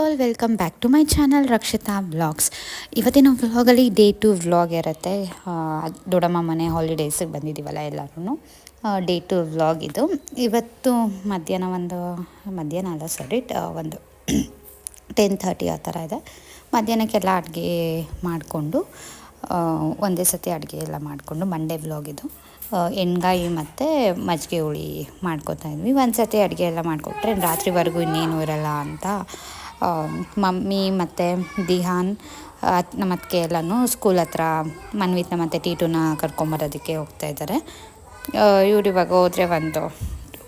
All welcome back to my channel Rakshita vlogs ಇವತ್ತಿನ ವ್ಲಾಗಲ್ಲಿ day to vlog ಇರುತ್ತೆ. ದೊಡ್ಡಮ್ಮ ಮನೆ ಹಾಲಿಡೇಸಿಗೆ ಬಂದಿದ್ದೀವಲ್ಲ ಎಲ್ಲರೂ ಡೇ ಟು ವ್ಲಾಗ್ ಇದು. ಇವತ್ತು ಮಧ್ಯಾಹ್ನ ಒಂದು, ಮಧ್ಯಾಹ್ನ ಅಲ್ಲ ಸಾರಿ ಒಂದು ಟೆನ್ ಥರ್ಟಿ ಆ ಥರ ಇದೆ. ಮಧ್ಯಾಹ್ನಕ್ಕೆಲ್ಲ ಅಡುಗೆ ಮಾಡಿಕೊಂಡು ಒಂದೇ ಸತಿ ಅಡುಗೆ ಎಲ್ಲ ಮಾಡಿಕೊಂಡು ಮಂಡೇ ವ್ಲಾಗ್ ಇದು. ಎಣ್ಗಾಯಿ ಮತ್ತು ಮಜ್ಜಿಗೆ ಹುಳಿ ಮಾಡ್ಕೊತಾ ಇದ್ವಿ. ಒಂದು ಸತಿ ಅಡುಗೆ ಎಲ್ಲ ಮಾಡಿಕೊಟ್ರೆ ರಾತ್ರಿವರೆಗೂ ಇನ್ನೇನು ಇರಲ್ಲ ಅಂತ ಮಮ್ಮಿ ಮತ್ತು ದಿಹಾನ್ ನಮ್ಮ ಅತ್ತಿಗೆ ಎಲ್ಲನೂ ಸ್ಕೂಲ್ ಹತ್ರ ಮನ್ವಿತ್ನ ಮತ್ತು ಟೀಟುನ ಕರ್ಕೊಂಬರೋದಕ್ಕೆ ಹೋಗ್ತಾ ಇದ್ದಾರೆ. ಇವ್ರು ಇವಾಗ ಹೋದರೆ ಒಂದು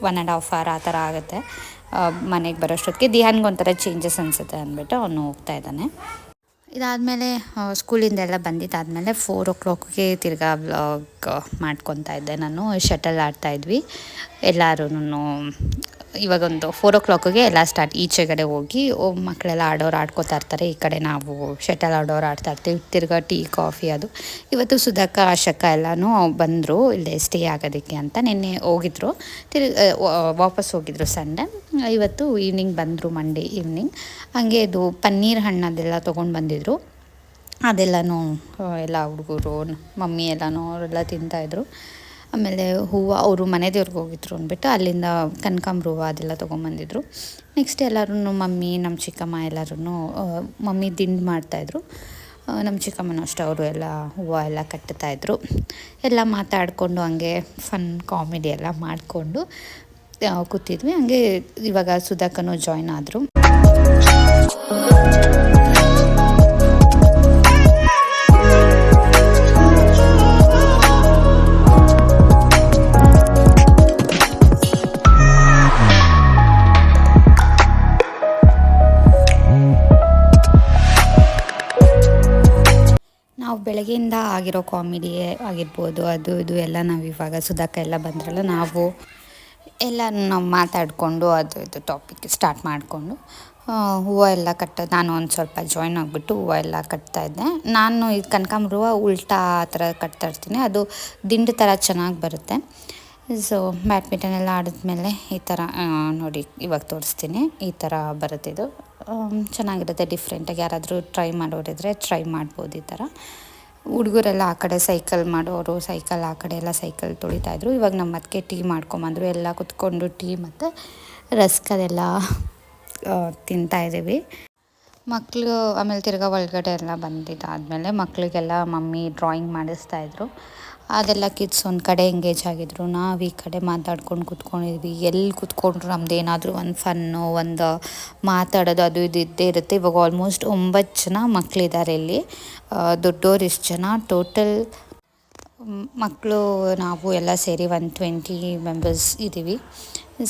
ಒನ್ ಆ್ಯಂಡ್ ಹಾಫ್ ಅವರ್ ಆ ಥರ ಆಗುತ್ತೆ. ಮನೆಗೆ ಬರೋಷ್ಟೊತ್ತಿಗೆ. ದಿಹಾನ್ಗೆ ಒಂಥರ ಚೇಂಜಸ್ ಅನಿಸುತ್ತೆ ಅಂದ್ಬಿಟ್ಟು ಅವನು ಹೋಗ್ತಾ ಇದ್ದಾನೆ. ಇದಾದಮೇಲೆ ಸ್ಕೂಲಿಂದೆಲ್ಲ ಬಂದಿದ್ದಾದಮೇಲೆ ಫೋರ್ ಓ ಕ್ಲಾಕ್ಗೆ ತಿರ್ಗಾ ವ್ಲಾಗ್ ಮಾಡ್ಕೊತಾ ಇದ್ದೆ ನಾನು. ಶಟಲ್ ಆಡ್ತಾ ಇದ್ವಿ. ಇವಾಗೊಂದು ಫೋರ್ ಓ ಕ್ಲಾಕಿಗೆ ಎಲ್ಲ ಸ್ಟಾರ್ಟ್ ಈಚೆಗಡೆ ಹೋಗಿ, ಓ ಮಕ್ಕಳೆಲ್ಲ ಆಡೋರು ಆಡ್ಕೋತಾ ಇರ್ತಾರೆ, ಈ ಕಡೆ ನಾವು ಶಟಲ್ ಆಡೋರು ಆಡ್ತಾ ಇರ್ತೀವಿ, ತಿರ್ಗಾ ಟೀ ಕಾಫಿ ಅದು. ಇವತ್ತು ಸುಧಾಕ ಆಶಕ ಎಲ್ಲನೂ ಬಂದರು, ಇಲ್ಲೇ ಸ್ಟೇ ಆಗೋದಕ್ಕೆ ಅಂತ ನಿನ್ನೆ ಹೋಗಿದ್ರು. ತಿರ್ಗ ವಾಪಸ್ ಹೋಗಿದ್ರು ಸಂಡೆ. ಇವತ್ತು ಈವ್ನಿಂಗ್ ಬಂದರು ಮಂಡೇ ಈವ್ನಿಂಗ್ ಹಾಗೆ ಇದು ಪನ್ನೀರ್ ಹಣ್ಣದೆಲ್ಲ ತೊಗೊಂಡು ಬಂದಿದ್ರು. ಅದೆಲ್ಲನೂ ಎಲ್ಲ ಹುಡುಗರು, ಮಮ್ಮಿ ಎಲ್ಲನೂ ಅವರೆಲ್ಲ ತಿಂತಾಯಿದ್ರು ಆಮೇಲೆ ಹೂವು ಅವರು ಮನೆ ದೇವ್ರಿಗೆ ಹೋಗಿದ್ರು ಅಂದ್ಬಿಟ್ಟು ಅಲ್ಲಿಂದ ಕನಕಾಂಬ್ರ ಹೂವು ಅದೆಲ್ಲ ತೊಗೊಂಬಂದಿದ್ರು. ನೆಕ್ಸ್ಟ್ ಎಲ್ಲರೂ ಮಮ್ಮಿ ನಮ್ಮ ಚಿಕ್ಕಮ್ಮ ಎಲ್ಲರೂ ಮಮ್ಮಿ ದಿಂಡು ಮಾಡ್ತಾಯಿದ್ರು. ನಮ್ಮ ಚಿಕ್ಕಮ್ಮನೂ ಅಷ್ಟೇ, ಅವರು ಎಲ್ಲ ಹೂವು ಎಲ್ಲ ಕಟ್ಟುತ್ತಾಯಿದ್ರು ಎಲ್ಲ ಮಾತಾಡಿಕೊಂಡು ಹಂಗೆ ಫನ್ ಕಾಮಿಡಿ ಎಲ್ಲ ಮಾಡಿಕೊಂಡು ಕೂತಿದ್ವಿ. ಹಂಗೆ ಇವಾಗ ಸುಧಾಕನೂ ಜಾಯ್ನ್ ಆದರು. ಬೆಳಗ್ಗೆಯಿಂದ ಆಗಿರೋ ಕಾಮಿಡಿ ಆಗಿರ್ಬೋದು, ಅದು ಇದು ಎಲ್ಲ ನಾವು ಇವಾಗ ಸುಧಾಕ ಎಲ್ಲ ಬಂದ್ರಲ್ಲ, ನಾವು ಎಲ್ಲ ನಾವು ಮಾತಾಡಿಕೊಂಡು ಅದು ಇದು ಟಾಪಿಕ್ ಸ್ಟಾರ್ಟ್ ಮಾಡಿಕೊಂಡು ಹೂವು ಎಲ್ಲ ಕಟ್ಟ, ನಾನು ಒಂದು ಸ್ವಲ್ಪ ಜಾಯ್ನ್ ಆಗಿಬಿಟ್ಟು ಹೂವು ಎಲ್ಲ ಕಟ್ತಾ ಇದ್ದೆ. ನಾನು ಇದು ಕನಕಾಂಬ್ರ ಹೂವು ಉಲ್ಟಾ ಆ ಥರ ಕಟ್ತಾ ಇರ್ತೀನಿ, ಅದು ದಿಂಡು ಥರ ಚೆನ್ನಾಗಿ ಬರುತ್ತೆ. ಸೊ ಬ್ಯಾಡ್ಮಿಂಟನ್ ಎಲ್ಲ ಆಡಿದ್ಮೇಲೆ ಈ ಥರ ನೋಡಿ ಇವಾಗ ತೋರಿಸ್ತೀನಿ, ಈ ಥರ ಬರುತ್ತೆ ಇದು ಚೆನ್ನಾಗಿರುತ್ತೆ ಡಿಫ್ರೆಂಟಾಗಿ ಯಾರಾದರೂ ಟ್ರೈ ಮಾಡೋರಿದ್ರೆ ಟ್ರೈ ಮಾಡ್ಬೋದು ಈ ಥರ. ಹುಡುಗರೆಲ್ಲ ಆ ಕಡೆ ಸೈಕಲ್ ಮಾಡೋರು ಸೈಕಲ್ ಆ ಕಡೆ ಎಲ್ಲ ಸೈಕಲ್ ತೊಳಿತಾಯಿದ್ರು ಇವಾಗ ನಮ್ಮ ಅದಕ್ಕೆ ಟೀ ಮಾಡ್ಕೊಂಬಂದರು. ಎಲ್ಲ ಕುತ್ಕೊಂಡು ಟೀ ಮತ್ತು ರಸ್ಕ್ ಅದೆಲ್ಲ ಆ, ತಿಂತಾ ಇದ್ದೀವಿ ಮಕ್ಕಳು ಆಮೇಲೆ ತಿರ್ಗಾ ಒಳಗಡೆ ಎಲ್ಲ ಬಂದಿದ್ದಾದಮೇಲೆ ಮಕ್ಕಳಿಗೆಲ್ಲ ಮಮ್ಮಿ ಡ್ರಾಯಿಂಗ್ ಮಾಡಿಸ್ತಾ ಇದ್ದರು ಅದೆಲ್ಲ ಕಿಡ್ಸ್ ಒಂದು ಕಡೆ ಎಂಗೇಜ್ ಆಗಿದ್ರು. ನಾವು ಈ ಕಡೆ ಮಾತಾಡ್ಕೊಂಡು ಕುತ್ಕೊಂಡಿದ್ವಿ. ಎಲ್ಲಿ ಕುತ್ಕೊಂಡ್ರು ನಮ್ದು ಏನಾದರೂ ಒಂದು ಫನ್ನು ಒಂದು ಮಾತಾಡೋದು, ಅದು ಇದು ಇದ್ದೇ ಇರುತ್ತೆ. ಇವಾಗ ಆಲ್ಮೋಸ್ಟ್ ಒಂಬತ್ತು ಜನ ಮಕ್ಕಳಿದ್ದಾರೆ ಇಲ್ಲಿ. ದೊಡ್ಡೋರು ಇಷ್ಟು ಜನ. ಟೋಟಲ್ ಮಕ್ಕಳು, ನಾವು ಎಲ್ಲ ಸೇರಿ ಒನ್ ಟ್ವೆಂಟಿ ಮೆಂಬರ್ಸ್ ಇದ್ದೀವಿ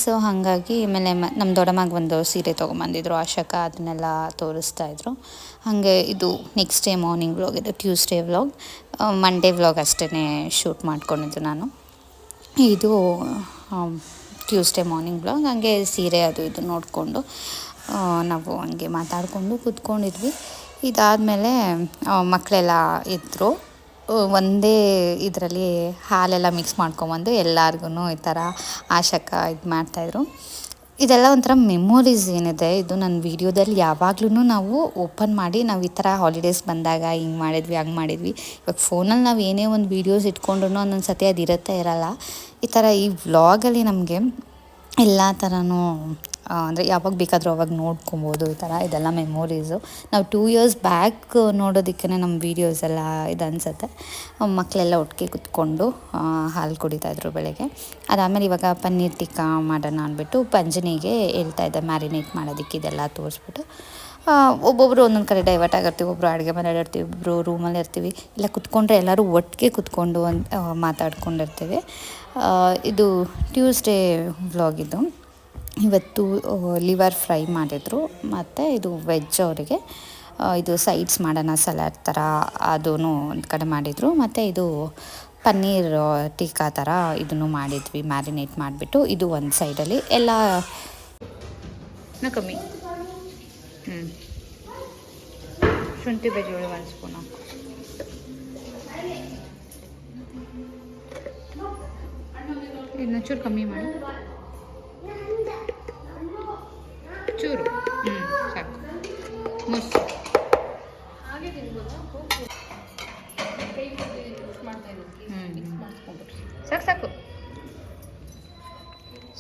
ಸೊ ಹಾಗಾಗಿ ಆಮೇಲೆ ಮ ನಮ್ಮ ದೊಡ್ಡಮ್ಮಗೆ ಒಂದು ಸೀರೆ ತೊಗೊಂಬಂದಿದ್ರು, ಆಶಕ ಅದನ್ನೆಲ್ಲ ತೋರಿಸ್ತಾ ಇದ್ರು. ಹಾಗೆ ಇದು ನೆಕ್ಸ್ಟ್ ಡೇ ಮಾರ್ನಿಂಗ್ ವ್ಲಾಗ್ ಇದು ಟ್ಯೂಸ್ಡೇ ವ್ಲಾಗ್ ಮಂಡೇ ವ್ಲಾಗ್ ಅಷ್ಟೇ ಶೂಟ್ ಮಾಡ್ಕೊಂಡಿದ್ದು ನಾನು. ಇದು ಟ್ಯೂಸ್ಡೇ ಮಾರ್ನಿಂಗ್ ವ್ಲಾಗ್ ಹಾಗೆ ಸೀರೆ ಅದು ಇದು ನೋಡಿಕೊಂಡು ನಾವು ಹಂಗೆ ಮಾತಾಡಿಕೊಂಡು ಕೂತ್ಕೊಂಡಿದ್ವಿ. ಇದಾದಮೇಲೆ ಮಕ್ಕಳೆಲ್ಲ ಇದ್ದರು ಒಂದೇ ಇದರಲ್ಲಿ ಹಾಲೆಲ್ಲ ಮಿಕ್ಸ್ ಮಾಡ್ಕೊಂಬಂದು ಎಲ್ಲಾರ್ಗು ಈ ಥರ ಆಶಕ ಇದು ಮಾಡ್ತಾಯಿದ್ರು. ಇದೆಲ್ಲ ಒಂಥರ ಮೆಮೊರೀಸ್ ಏನಿದೆ, ಇದು ನನ್ನ ವೀಡಿಯೋದಲ್ಲಿ ಯಾವಾಗ್ಲೂ ನಾವು ಓಪನ್ ಮಾಡಿ ನಾವು ಈ ಥರ ಹಾಲಿಡೇಸ್ ಬಂದಾಗ ಹಿಂಗೆ ಮಾಡಿದ್ವಿ, ಹಂಗೆ ಮಾಡಿದ್ವಿ. ಇವಾಗ ಫೋನಲ್ಲಿ ನಾವು ಏನೇ ಒಂದು ವೀಡಿಯೋಸ್ ಇಟ್ಕೊಂಡ್ರು ಒಂದೊಂದು ಸತಿ ಅದು ಇರುತ್ತೆ ಇರಲ್ಲ. ಈ ಥರ ಈ ವ್ಲಾಗಲ್ಲಿ ನಮಗೆ ಎಲ್ಲ ಥರನೂ ಅಂದರೆ ಯಾವಾಗ ಬೇಕಾದರೂ ಅವಾಗ ನೋಡ್ಕೊಬೋದು ಈ ಥರ ಇದೆಲ್ಲ ಮೆಮೊರೀಸು ನಾವು ಟೂ ಇಯರ್ಸ್ ಬ್ಯಾಕ್ ನೋಡೋದಕ್ಕೆ ನಮ್ಮ ವೀಡಿಯೋಸ್ ಎಲ್ಲ ಇದು ಅನಿಸುತ್ತೆ. ಮಕ್ಕಳೆಲ್ಲ ಒಟ್ಟಿಗೆ ಕುತ್ಕೊಂಡು ಹಾಲು ಹಾಲು ಕುಡಿತಾಯಿದ್ರು ಬೆಳಗ್ಗೆ. ಅದಾದಮೇಲೆ ಇವಾಗ ಪನ್ನೀರ್ ಟಿಕ್ಕಾ ಮಾಡೋಣ ಅಂದ್ಬಿಟ್ಟು ಪಂಜನಿಗೆ ಹೇಳ್ತಾ ಇದ್ದೆ ಮ್ಯಾರಿನೇಟ್ ಮಾಡೋದಕ್ಕೆ ಇದೆಲ್ಲ ತೋರಿಸ್ಬಿಟ್ಟು. ಒಬ್ಬೊಬ್ಬರು ಒಂದೊಂದು ಕಡೆ ಡೈವರ್ಟ್ ಆಗಿರ್ತೀವಿ ಒಬ್ಬರು ಅಡುಗೆ ಮನೇಲಿ ಇರ್ತೀವಿ ಒಬ್ಬರು ರೂಮಲ್ಲಿ ಇರ್ತೀವಿ. ಇಲ್ಲ ಕುತ್ಕೊಂಡ್ರೆ ಎಲ್ಲರೂ ಒಟ್ಟಿಗೆ ಕುತ್ಕೊಂಡು ಒಂದು ಮಾತಾಡ್ಕೊಂಡಿರ್ತೀವಿ. ಇದು ಟ್ಯೂಸ್ಡೇ ವ್ಲಾಗಿದ್ದು ಇವತ್ತು ಲಿವರ್ ಫ್ರೈ ಮಾಡಿದರು. ಮತ್ತು ಇದು ವೆಜ್ ಅವರಿಗೆ ಇದು ಸೈಡ್ಸ್ ಮಾಡೋಣ ಸಲಾಡ್ ಥರ ಅದೂ ಒಂದು ಕಡೆ ಮಾಡಿದರು. ಮತ್ತು ಇದು ಪನ್ನೀರ್ ಟೀಕಾ ಥರ ಇದನ್ನು ಮಾಡಿದ್ವಿ ಮ್ಯಾರಿನೇಟ್ ಮಾಡಿಬಿಟ್ಟು. ಇದು ಒಂದು ಸೈಡಲ್ಲಿ ಎಲ್ಲ ಕಮ್ಮಿ ಶುಂಠಿ ಬೆಳ್ಳುಳ್ಳಿ ಒಂದು ಸ್ಪೂನ್ ಹಾಕು. ಚೂರು ಕಮ್ಮಿ ಮಾಡಿ. ಚೂರು. ಹ್ಞೂ ಸಾಕು. ಮುಸ್ಸು. ಸಾಕು ಸಾಕು.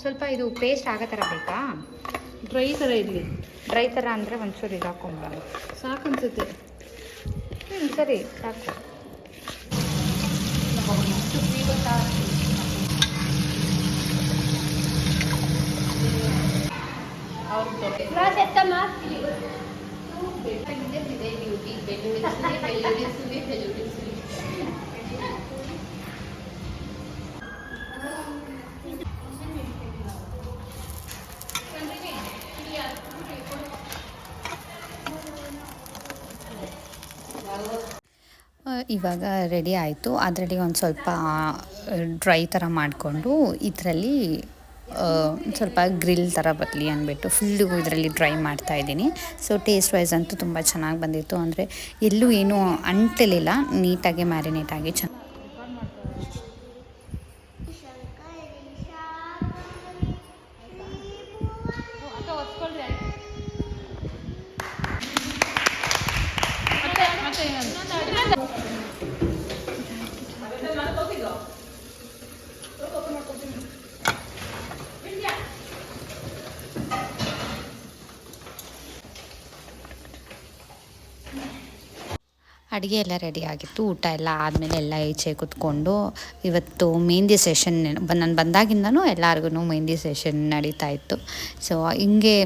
ಸ್ವಲ್ಪ ಇದು ಪೇಸ್ಟ್ ಆಗೋ ಥರ ಬೇಕಾ? ಡ್ರೈ ಥರ ಇರಲಿ. ಡ್ರೈ ಥರ ಅಂದರೆ ಒಂಚೂರು ಇದು ಹಾಕೊಂಬಿಡೋಣ ಸಾಕು ಅನಿಸುತ್ತೆ. ಹ್ಞೂ ಸರಿ ಸಾಕು. ಇವಾಗ ರೆಡಿ ಆಯಿತು. ಅದರಲ್ಲಿ ಒಂದು ಸ್ವಲ್ಪ ಡ್ರೈ ಥರ ಮಾಡಿಕೊಂಡು ಇದರಲ್ಲಿ ಸ್ವಲ್ಪ ಗ್ರಿಲ್ ಥರ ಬರಲಿ ಅಂದ್ಬಿಟ್ಟು ಫುಲ್ಲು ಇದರಲ್ಲಿ ಡ್ರೈ ಮಾಡ್ತಾ ಇದ್ದೀನಿ. ಸೊ ಟೇಸ್ಟ್ ವೈಸ್ ಅಂತೂ ತುಂಬ ಚೆನ್ನಾಗಿ ಬಂದಿತ್ತು. ಅಂದರೆ ಎಲ್ಲೂ ಏನೂ ಅಂಟಲಿಲ್ಲ. ನೀಟಾಗಿ ಮ್ಯಾರಿನೇಟ್ ಆಗಿ ಚೆನ್ನಾಗಿ ಅಡುಗೆ ಎಲ್ಲ ರೆಡಿ ಆಗಿತ್ತು, ಊಟ ಎಲ್ಲ ಆದಮೇಲೆ ಎಲ್ಲ ಈಚೆ ಕುತ್ಕೊಂಡು ಇವತ್ತು ಮೆಹಂದಿ ಸೆಷನ್ ನಾನು ಬಂದಾಗಿಂದನೂ ಎಲ್ಲರಿಗೂ ಮೆಹಂದಿ ಸೆಷನ್ ನಡೀತಾ ಇತ್ತು. ಸೊ ಹಿಂಗೆ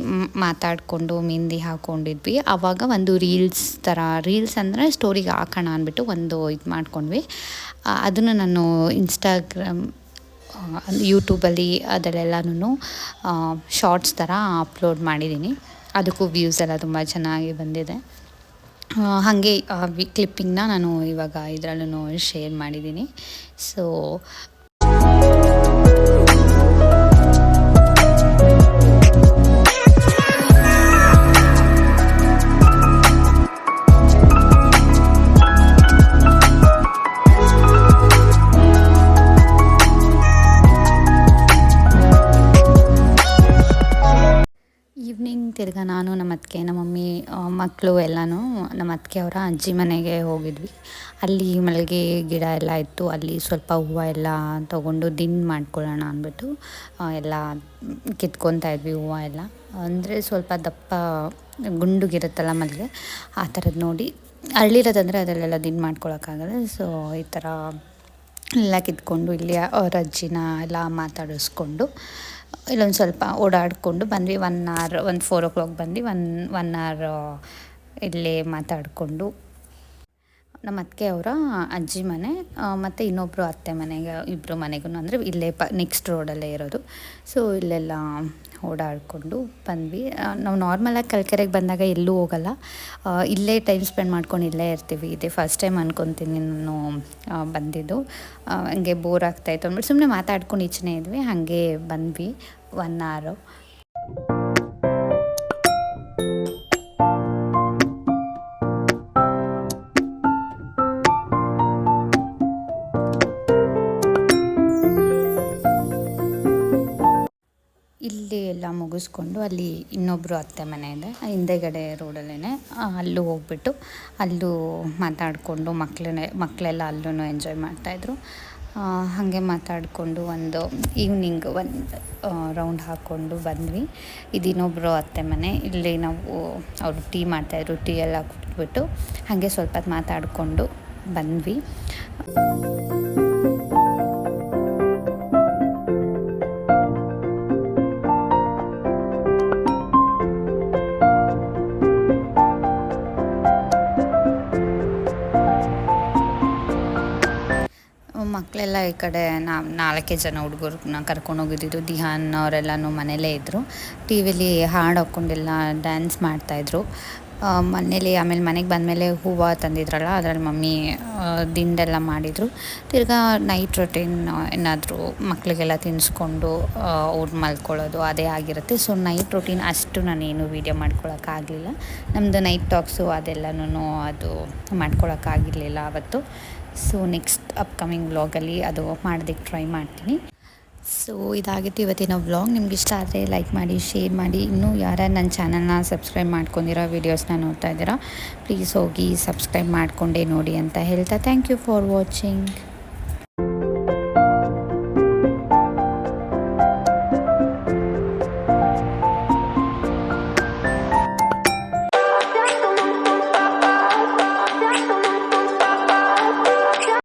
ಮಾತಾಡಿಕೊಂಡು ಮೆಹಂದಿ ಹಾಕ್ಕೊಂಡಿದ್ವಿ ಆವಾಗ ಒಂದು ರೀಲ್ಸ್ ಥರ ರೀಲ್ಸ್ ಅಂದರೆ ಸ್ಟೋರಿಗೆ ಹಾಕೋಣ ಅಂದ್ಬಿಟ್ಟು ಒಂದು ಇದು ಮಾಡ್ಕೊಂಡ್ವಿ. ಅದನ್ನು ನಾನು ಇನ್ಸ್ಟಾಗ್ರಾಮ್ ಯೂಟ್ಯೂಬಲ್ಲಿ ಅದರಲ್ಲೆಲ್ಲನೂ ಶಾರ್ಟ್ಸ್ ಥರ ಅಪ್ಲೋಡ್ ಮಾಡಿದ್ದೀನಿ ಅದಕ್ಕೂ ವ್ಯೂಸ್ ಎಲ್ಲ ತುಂಬ ಚೆನ್ನಾಗಿ ಬಂದಿದೆ. ಹಾಗೆ ಕ್ಲಿಪ್ಪಿಂಗ್ನ ನಾನು ಇವಾಗ ಇದರಲ್ಲೂ ಶೇರ್ ಮಾಡಿದ್ದೀನಿ. ಸೊ ತಿರ್ಗಾ ನಾನು ನಮ್ಮ ಅತ್ತಿಗೆ, ನಮ್ಮ ಮಮ್ಮಿ ಮಕ್ಕಳು ಎಲ್ಲನೂ ನಮ್ಮ ಅತ್ತಿಗೆ ಅವರ ಅಜ್ಜಿ ಮನೆಗೆ ಹೋಗಿದ್ವಿ. ಅಲ್ಲಿ ಮಲ್ಲಿಗೆ ಗಿಡ ಎಲ್ಲ ಇತ್ತು. ಅಲ್ಲಿ ಸ್ವಲ್ಪ ಹೂವು ಎಲ್ಲ ತೊಗೊಂಡು ದಿನ್ ಮಾಡ್ಕೊಳ್ಳೋಣ ಅಂದ್ಬಿಟ್ಟು ಎಲ್ಲ ಕಿತ್ಕೊತಾ ಇದ್ವಿ ಹೂವು ಎಲ್ಲ. ಅಂದರೆ ಸ್ವಲ್ಪ ದಪ್ಪ ಗುಂಡುಗಿರುತ್ತಲ್ಲ ಮಲ್ಲಿಗೆ, ಆ ಥರದ್ದು ನೋಡಿ. ಅರಳಿರೋದಂದರೆ ಅದರಲ್ಲೆಲ್ಲ ದಿನ್ ಮಾಡ್ಕೊಳೋಕ್ಕಾಗಲ್ಲ. ಸೊ ಈ ಥರ ಎಲ್ಲ ಕಿತ್ಕೊಂಡು, ಇಲ್ಲಿ ಅವ್ರ ಅಜ್ಜಿನ ಎಲ್ಲ ಮಾತಾಡಿಸ್ಕೊಂಡು ಇಲ್ಲೊಂದು ಸ್ವಲ್ಪ ಓಡಾಡಿಕೊಂಡು ಬಂದ್ವಿ. ಒನ್ ಅವರ್ ಒಂದು ಫೋರ್ ಓ ಕ್ಲಾಕ್ ಬಂದು ಒನ್ ಒನ್ ಅವರ್ ಇಲ್ಲೇ ಮಾತಾಡಿಕೊಂಡು ನಮ್ಮ ಅತ್ತಿಗೆ ಅವರ ಅಜ್ಜಿ ಮನೆ ಮತ್ತು ಇನ್ನೊಬ್ಬರು ಅತ್ತೆ ಮನೆಗೆ ಇಬ್ಬರು ಮನೆಗೂ ಅಂದರೆ ಇಲ್ಲೇ ಪ ನೆಕ್ಸ್ಟ್ ರೋಡಲ್ಲೇ ಇರೋದು. ಸೊ ಇಲ್ಲೆಲ್ಲ ಓಡಾಡಿಕೊಂಡು ಬಂದ್ವಿ. ನಾವು ನಾರ್ಮಲಾಗಿ ಕಲ್ಕೆರೆಗೆ ಬಂದಾಗ ಎಲ್ಲೂ ಹೋಗಲ್ಲ. ಇಲ್ಲೇ ಟೈಮ್ ಸ್ಪೆಂಡ್ ಮಾಡ್ಕೊಂಡು ಇಲ್ಲೇ ಇರ್ತೀವಿ. ಇದೇ ಫಸ್ಟ್ ಟೈಮ್ ಅನ್ಕೊತೀನಿ ನಾನು ಬಂದಿದ್ದು. ಹಂಗೆ ಬೋರ್ ಆಗ್ತಾಯಿತ್ತು ಅಂದ್ಬಿಟ್ಟು ಸುಮ್ಮನೆ ಮಾತಾಡ್ಕೊಂಡು ಈಚೆನೇ ಇದ್ವಿ. ಹಾಗೆ ಬಂದ್ವಿ. ಒನ್ ಅವರು ಮುಗಿಸ್ಕೊಂಡು ಅಲ್ಲಿ ಇನ್ನೊಬ್ಬರು ಅತ್ತೆ ಮನೆ ಇದೆ ಹಿಂದೆಗಡೆ ರೋಡಲ್ಲೇ ಅಲ್ಲೂ ಹೋಗ್ಬಿಟ್ಟು ಅಲ್ಲೂ ಮಾತಾಡಿಕೊಂಡು ಮಕ್ಕಳನ್ನೇ ಮಕ್ಕಳೆಲ್ಲ ಅಲ್ಲೂ ಎಂಜಾಯ್ ಮಾಡ್ತಾಯಿದ್ರು. ಹಾಗೆ ಮಾತಾಡಿಕೊಂಡು ಒಂದು ಈವ್ನಿಂಗ್ ಒಂದು ರೌಂಡ್ ಹಾಕ್ಕೊಂಡು ಬಂದ್ವಿ. ಇದು ಇನ್ನೊಬ್ಬರು ಅತ್ತೆ ಮನೆ, ಇಲ್ಲಿ ನಾವು ಅವರು ಟೀ ಮಾಡ್ತಾಯಿದ್ರು ಟೀ ಎಲ್ಲ ಕುಟ್ಬಿಟ್ಟು ಹಾಗೆ ಸ್ವಲ್ಪ ಮಾತಾಡಿಕೊಂಡು ಬಂದ್ವಿ. ಮಕ್ಕಳೆಲ್ಲ ಈ ಕಡೆ ನಾವು ನಾಲ್ಕೇ ಜನ ಹುಡುಗರನ್ನ ಕರ್ಕೊಂಡು ಹೋಗಿದ್ದು ದಿಹಾನ್ ಅವರೆಲ್ಲನೂ ಮನೇಲೇ ಇದ್ದರು ಟಿ ವಿಲಿ ಹಾಡು ಹಾಕ್ಕೊಂಡೆಲ್ಲ, ಡ್ಯಾನ್ಸ್ ಮಾಡ್ತಾಯಿದ್ರು ಮನೇಲಿ ಆಮೇಲೆ ಮನೆಗೆ ಬಂದಮೇಲೆ ಹೂವು ತಂದಿದ್ರಲ್ಲ, ಅದರಲ್ಲಿ ಮಮ್ಮಿ ದಿಂಡೆಲ್ಲ ಮಾಡಿದರು. ತಿರ್ಗಾ ನೈಟ್ ರೊಟೀನ್ ಏನಾದರೂ ಮಕ್ಕಳಿಗೆಲ್ಲ ತಿನ್ನಿಸ್ಕೊಂಡು ಅವ್ರು ಮಲ್ಕೊಳ್ಳೋದು ಅದೇ ಆಗಿರುತ್ತೆ. ಸೊ, ನೈಟ್ ರೊಟೀನ್ ಅಷ್ಟು ನಾನೇನು ವೀಡಿಯೋ ಮಾಡ್ಕೊಳ್ಳೋಕ್ಕಾಗಲಿಲ್ಲ ನಮ್ಮದು ನೈಟ್ ಟಾಕ್ಸು ಅದೆಲ್ಲನೂ ಅದು ಮಾಡ್ಕೊಳ್ಳೋಕ್ಕಾಗಿರಲಿಲ್ಲ ಅವತ್ತು. ಸೊ ನೆಕ್ಸ್ಟ್ ಅಪ್ಕಮಿಂಗ್ ವ್ಲಾಗಲ್ಲಿ ಅದು ಮಾಡೋದಕ್ಕೆ ಟ್ರೈ ಮಾಡ್ತೀನಿ. ಸೊ ಇದಾಗಿತ್ತು ಇವತ್ತಿನ ವ್ಲಾಗ್ ನಿಮ್ಗೆ ಇಷ್ಟ ಆದರೆ ಲೈಕ್ ಮಾಡಿ ಶೇರ್ ಮಾಡಿ. ಇನ್ನೂ ಯಾರ್ಯಾರು ನನ್ನ ಚಾನಲ್ನ ಸಬ್ಸ್ಕ್ರೈಬ್ ಮಾಡ್ಕೊಂಡಿರೋ ವೀಡಿಯೋಸ್ನ ನೋಡ್ತಾ ಇದ್ದೀರಾ ಪ್ಲೀಸ್ ಹೋಗಿ ಸಬ್ಸ್ಕ್ರೈಬ್ ಮಾಡಿಕೊಂಡೇ ನೋಡಿ ಅಂತ ಹೇಳ್ತಾ. Thank you for watching